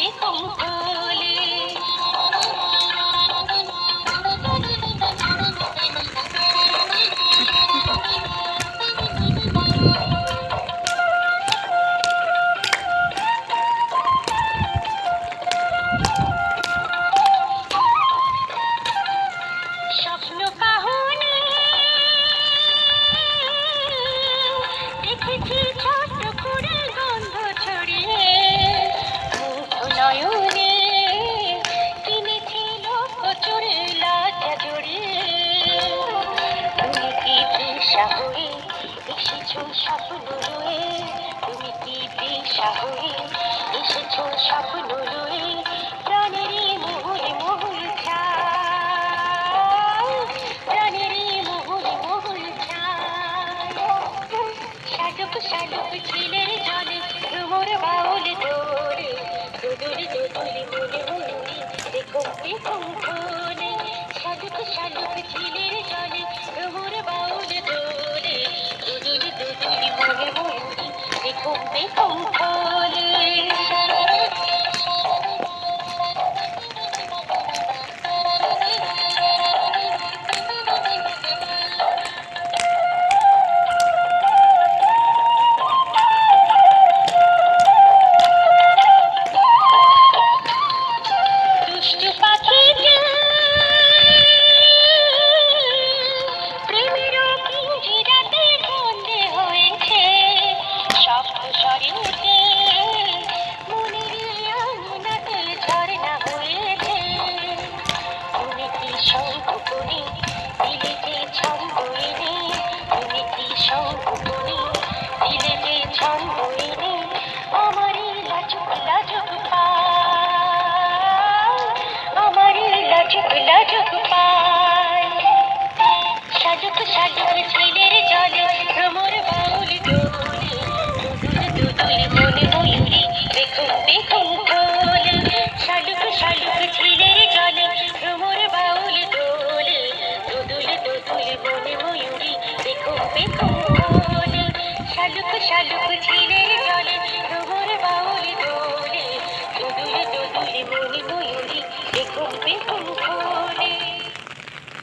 สีตรงเธอ পেশা হয়ে এসেছ স্বপ্ন রয়ে তুমি কি পেশা হয়ে এসেছ স্বপ্ন রয়ে প্রাণেরই মোহরে মোহর চাই প্রাণেরই মোহরে মোহর চাই সাজুক সাজুক ছেলের জলে তোমার বাউল ধরে দুদুরি দুদুরি মনে মনে দেখো দেখো সাজুক সাজুক ছেলের শালুক শালুক